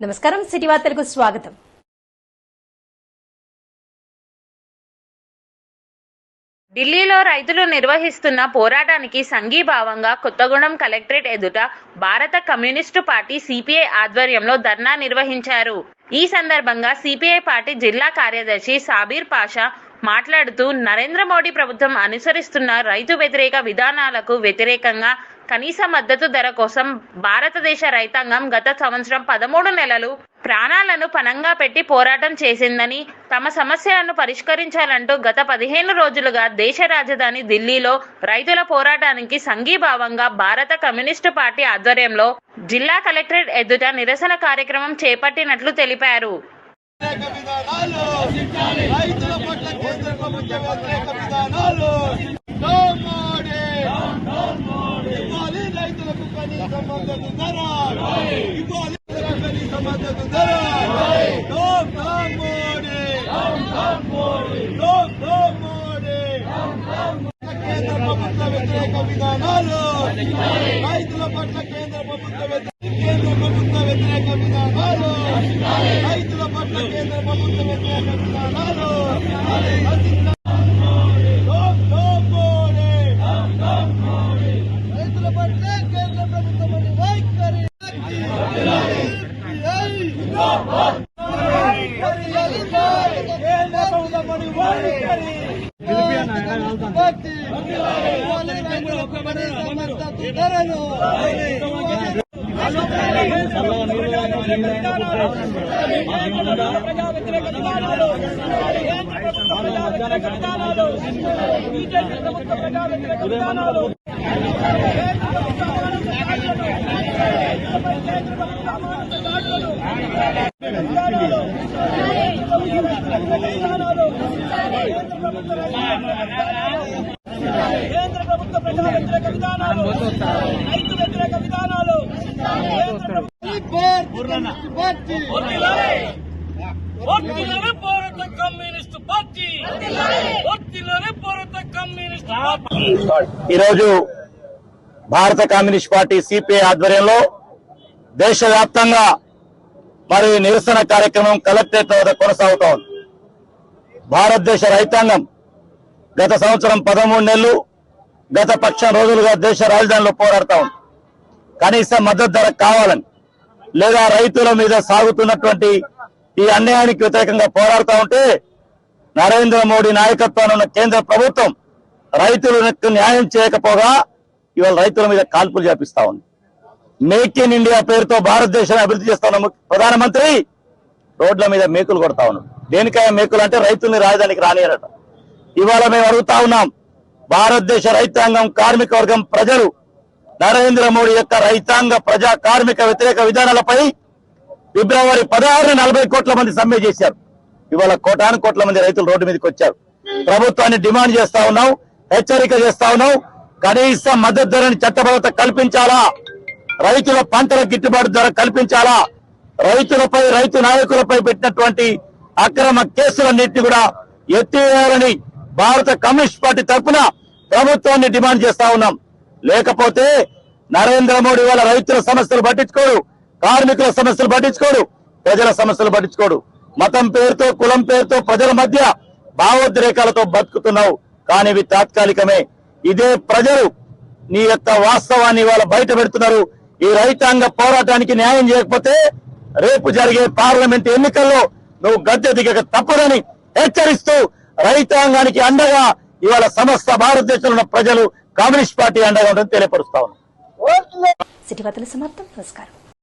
నమస్కారం సిటీ వార్తలకు స్వాగతం. ఢిల్లీలో రైతులు నిర్వహిస్తున్న పోరాటానికి సంఘీభావంగా కొత్తగూడెం కలెక్టరేట్ ఎదుట భారత కమ్యూనిస్టు పార్టీ సిపిఐ ఆధ్వర్యంలో ధర్నా నిర్వహించారు. ఈ సందర్భంగా సిపిఐ పార్టీ జిల్లా కార్యదర్శి సాబీర్ పాషా మాట్లాడుతూ నరేంద్ర మోడీ ప్రభుత్వం అనుసరిస్తున్న రైతు వ్యతిరేక విధానాలకు వ్యతిరేకంగా కనీస మద్దతు ధర కోసం భారతదేశ రైతాంగం గత సంవత్సరం పదమూడు నెలలు ప్రాణాలను పణంగా పెట్టి పోరాటం చేసిందని తమ సమస్యలను పరిష్కరించాలంటూ గత పదిహేను రోజులుగా దేశ రాజధాని ఢిల్లీలో రైతుల పోరాటానికి సంఘీభావంగా భారత కమ్యూనిస్టు పార్టీ ఆధ్వర్యంలో జిల్లా కలెక్టరేట్ ఎదుట నిరసన కార్యక్రమం చేపట్టినట్లు తెలిపారు. విధానాలు రైతుల పట్ల కేంద్ర ప్రభుత్వ వ్యతిరేక విధానాలు నో మోడీ ఇవ్వాలి రైతులకు కనీస మద్దతు ధర ఇవ్వాలి రైతులకు కనీస మద్దతు ధర no no Modi no no Modi కేంద్ర ప్రభుత్వ వ్యతిరేక విధానాలు రైతుల పట్ల కేంద్ర ప్రభుత్వ వ్యతిరేక కేంద్ర ప్రభుత్వ వ్యతిరేక విధానాలు రైతుల పట్ల కేంద్ర ప్రభుత్వ వ్యతిరేక విధానాలు కేంద్ర ప్రభుత్వం వైఖరి రైతులకు కనీస మద్దతు ధరలు కేంద్ర ప్రభుత్వ ప్రజా వ్యతిరేక విధానాలు రైతు వ్యతిరేక విధానాలు ఒత్తిలోనే భారత కమ్యూనిస్ట్ పార్టీ ఒత్తిలోనే భారత కమ్యూనిస్ట్ పార్టీ ఈరోజు భారత కమ్యూనిస్ట్ పార్టీ సిపిఐ ఆధ్వర్యంలో దేశవ్యాప్తంగా మరి నిరసన కార్యక్రమం కలెక్టరేట్ వద్ద కొనసాగుతోంది. భారతదేశ రైతాంగం గత సంవత్సరం పదమూడు నెలలు గత పక్షం రోజులుగా దేశ రాజధానిలో పోరాడుతా ఉంది. కనీస మద్దతు ధర కావాలని లేదా రైతుల మీద సాగుతున్నటువంటి ఈ అన్యాయానికి వ్యతిరేకంగా పోరాడుతూ ఉంటే నరేంద్ర మోడీ నాయకత్వాన్ని ఉన్న కేంద్ర ప్రభుత్వం రైతులకు న్యాయం చేయకపోగా ఇవాళ రైతుల మీద కాల్పులు చేపిస్తా ఉంది. మేక్ ఇన్ ఇండియా పేరుతో భారతదేశాన్ని అభివృద్ధి చేస్తున్న ప్రధానమంత్రి రోడ్ల మీద మేకులు కొడతా ఉన్నాడు. దేనికైనా మేకులు అంటే రైతుల్ని రాజధానికి రానియరట ఇవాళ మేము అడుగుతా ఉన్నాం భారతదేశ రైతాంగం కార్మిక వర్గం ప్రజలు నరేంద్ర మోడీ యొక్క రైతాంగ ప్రజా కార్మిక వ్యతిరేక విధానాలపై ఫిబ్రవరి పదహారు నలభై కోట్ల మంది సమ్మె చేశారు. ఇవాళ కోటాను కోట్ల మంది రైతులు రోడ్డు మీదకి వచ్చారు. ప్రభుత్వాన్ని డిమాండ్ చేస్తా ఉన్నాం హెచ్చరిక చేస్తా ఉన్నాం కనీస మద్దతు ధరని చట్టబద్ధత కల్పించాలా? రైతుల పంటల గిట్టుబాటు ధర కల్పించాలా? రైతులపై రైతు నాయకులపై పెట్టినటువంటి అక్రమ కేసులన్నింటినీ కూడా ఎత్తివేయాలని భారత కమ్యూనిస్ట్ పార్టీ తరఫున ప్రభుత్వాన్ని డిమాండ్ చేస్తా ఉన్నాం. లేకపోతే నరేంద్ర మోడీ వాళ్ళ రైతుల సమస్యలు పట్టించుకోడు కార్మికుల సమస్యలు పట్టించుకోడు ప్రజల సమస్యలు పట్టించుకోడు. మతం పేరుతో కులం పేరుతో ప్రజల మధ్య భావోద్రేకాలతో బతుకుతున్నావు. కానీ ఇవి తాత్కాలికమే. ఇదే ప్రజలు నీ యొక్క వాస్తవాన్ని ఇవాళ బయట పెడుతున్నారు. ఈ రైతాంగ పోరాటానికి న్యాయం చేయకపోతే రేపు జరిగే పార్లమెంట్ ఎన్నికల్లో నువ్వు గద్దె దిగక తప్పదని హెచ్చరిస్తూ రైతాంగానికి అండగా ఇవాళ సమస్త భారతదేశంలో ప్రజలు కమ్యూనిస్ట్ పార్టీ అండగా ఉంటుందని తెలియపరుస్తా ఉన్నాం. సిటీ వార్తల సమాప్తం. నమస్కారం.